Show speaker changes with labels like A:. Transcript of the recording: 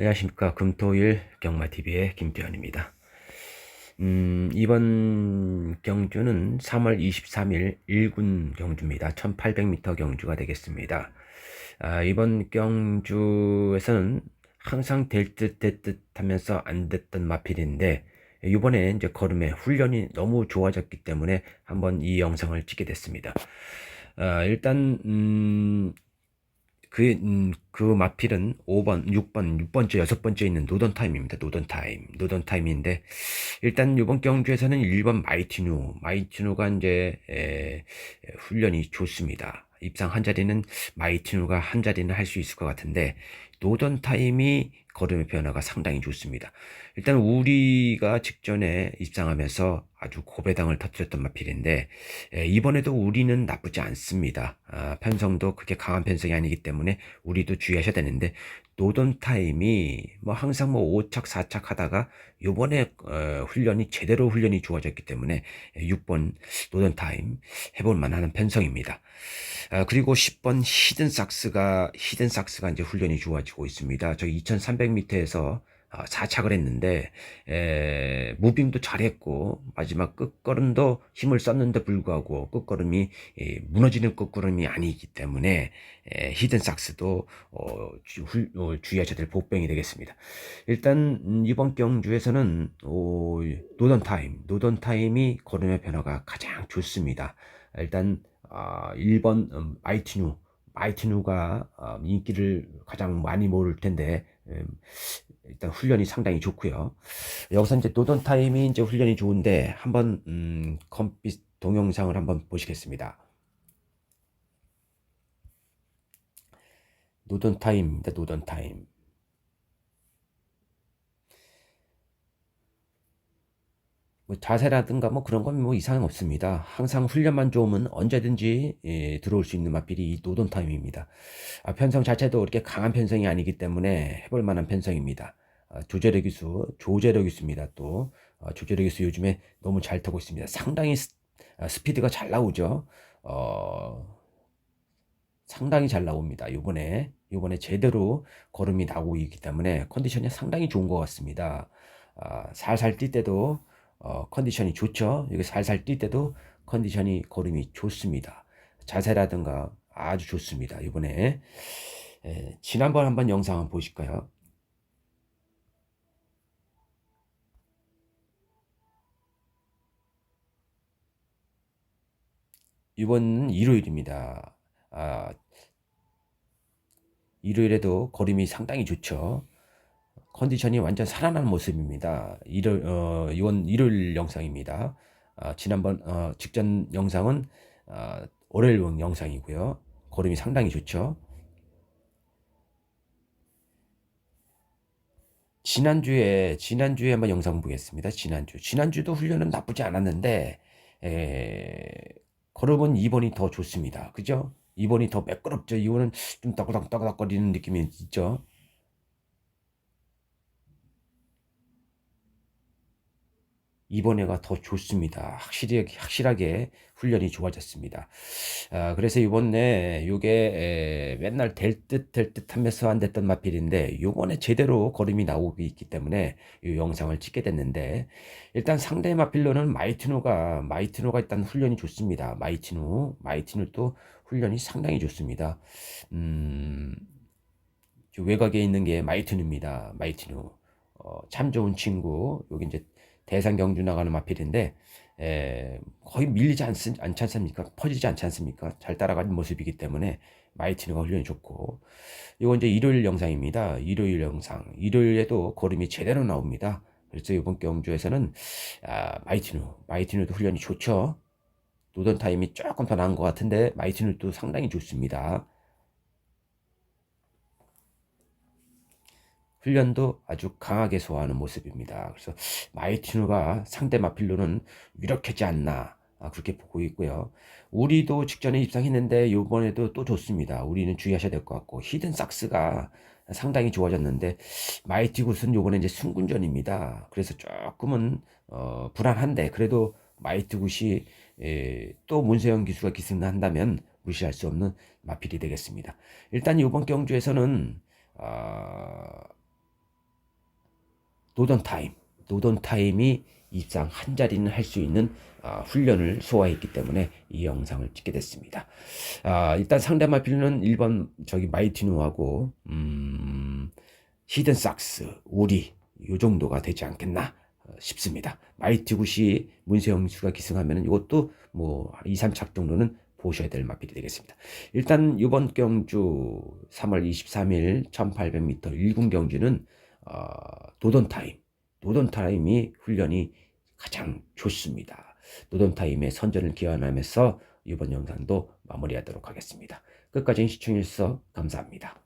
A: 안녕하십니까. 금토일 경마TV의 김태현입니다. 음, 이번 경주는 3월 23일 1군 경주입니다. 1800m 경주가 되겠습니다. 아, 이번 경주에서는 항상 될 듯 될 듯 하면서 안 됐던 마필인데, 이번에 이제 걸음의 훈련이 너무 좋아졌기 때문에 한번 이 영상을 찍게 됐습니다. 아, 일단, 음, 그, 음, 그 마필은 5번, 6번, 6번째, 6번째 있는 노던 타임입니다. 노던 타임. 노던 타임인데, 일단 이번 경주에서는 1번 마이티누. 마이티누가 이제, 에, 훈련이 좋습니다. 입상 한 자리는 마이티누가 한 자리는 할 수 있을 것 같은데, 노던 타임이 걸음의 변화가 상당히 좋습니다. 일단 우리가 직전에 입상하면서 아주 고배당을 터뜨렸던 마필인데 에, 이번에도 우리는 나쁘지 않습니다. 아, 편성도 그렇게 강한 편성이 아니기 때문에 우리도 주의하셔야 되는데 노던 타임이 뭐 항상 뭐 5착 4착 하다가 요번에 어, 훈련이 제대로 훈련이 좋아졌기 때문에 6번 노던 타임 해볼 만한 편성입니다. 아, 그리고 10번 히든 삭스가 히든 삭스가 이제 훈련이 좋아지고 있습니다. 저 2300m에서 4착을 아, 했는데 에, 무빙도 잘했고 마지막 끝걸음도 힘을 썼는데 불구하고 끝걸음이 에, 무너지는 끝걸음이 아니기 때문에 에, 히든 삭스도 어, 주, 어, 주의하셔야 될 복병이 되겠습니다. 일단 음, 이번 경주에서는 오, 노던 타임, 노던 타임이 걸음의 변화가 가장 좋습니다. 일단 아, 1번 음, 마이티누 마이티누가 어, 인기를 가장 많이 모을 텐데 음, 일단 훈련이 상당히 좋고요. 여기서 이제 노던 타임이 이제 훈련이 좋은데 한번 음, 컴핏 동영상을 한번 보시겠습니다. 노던 타임입니다. 노던 타임. 자세라든가 뭐 그런 건 뭐 이상 없습니다. 항상 훈련만 좋으면 언제든지 예, 들어올 수 있는 마필이 이 노던 타임입니다. 아, 편성 자체도 그렇게 강한 편성이 아니기 때문에 해볼 만한 편성입니다. 아, 조제력 기수, 조제력 기수입니다. 또 아, 조제력 기수 요즘에 너무 잘 타고 있습니다. 상당히 스, 아, 스피드가 잘 나오죠. 어, 상당히 잘 나옵니다. 요번에 요번에 제대로 걸음이 나오고 있기 때문에 컨디션이 상당히 좋은 것 같습니다. 아, 살살 뛸 때도 어, 컨디션이 좋죠. 여기 살살 뛸 때도 컨디션이 걸음이 좋습니다. 자세라든가 아주 좋습니다. 이번에 에, 지난번 한번 영상 한번 보실까요? 이번 일요일입니다. 아, 일요일에도 걸음이 상당히 좋죠. 컨디션이 완전 살아난 모습입니다. 일요일, 어, 이번 일요일 영상입니다. 아, 지난번, 어, 직전 영상은, 아, 월요일 영상이고요. 걸음이 상당히 좋죠. 지난주에, 지난주에 한번 영상 보겠습니다. 지난주. 지난주도 훈련은 나쁘지 않았는데, 에, 걸음은 2번이 더 좋습니다. 그죠? 2번이 더 매끄럽죠. 이거는 좀 따그닥따그닥거리는 느낌이 있죠. 이번에가 더 좋습니다. 확실히 확실하게 훈련이 좋아졌습니다. 아, 그래서 이번에 요게 맨날 될 듯 될 듯 하면서 안 됐던 마필인데 요번에 제대로 걸음이 나오고 있기 때문에 이 영상을 찍게 됐는데 일단 상대 마필로는 마이티노가 마이티노가 일단 훈련이 좋습니다. 마이티노 마이티노도 훈련이 상당히 좋습니다. 음, 외곽에 있는 게 마이티노입니다. 마이티노 어, 참 좋은 친구 여기 이제 대상 경주 나가는 마필인데 에, 거의 밀리지 않, 않지 않습니까? 퍼지지 않지 않습니까? 잘 따라가는 모습이기 때문에 마이티너가 훈련이 좋고 이건 이제 일요일 영상입니다. 일요일 영상. 일요일에도 걸음이 제대로 나옵니다. 그래서 이번 경주에서는 아, 마이티누, 마이티누도 훈련이 좋죠. 노던 타임이 조금 더 나은 것 같은데 마이티누도 상당히 좋습니다. 훈련도 아주 강하게 소화하는 모습입니다. 그래서 마이티누가 상대 마필로는 유력하지 않나 아, 그렇게 보고 있고요. 우리도 직전에 입상했는데 이번에도 또 좋습니다. 우리는 주의하셔야 될 것 같고 히든 삭스가 상당히 좋아졌는데 마이티 굿은 요번에 이제 승군전입니다. 그래서 조금은 어, 불안한데 그래도 마이티 굿이 에, 또 문세영 기수가 기승한다면 무시할 수 없는 마필이 되겠습니다. 일단 이번 경주에서는 어, 노던 타임, 노던 타임이 입상 한 자리는 할 수 있는 아, 훈련을 소화했기 때문에 이 영상을 찍게 됐습니다. 아, 일단 상대마필은 1번 저기 마이티누하고 음, 히든 삭스, 우리 요 정도가 되지 않겠나 어, 싶습니다. 마이티 굿이 문세영 수가 기승하면 이것도 뭐 2, 3착 정도는 보셔야 될 마필이 되겠습니다. 일단 이번 경주 3월 23일 1800m 1군 경주는 어, 노던 타임, 노던 타임이 훈련이 가장 좋습니다. 노던 타임의 선전을 기원하면서 이번 영상도 마무리하도록 하겠습니다. 끝까지 시청해주셔서 감사합니다.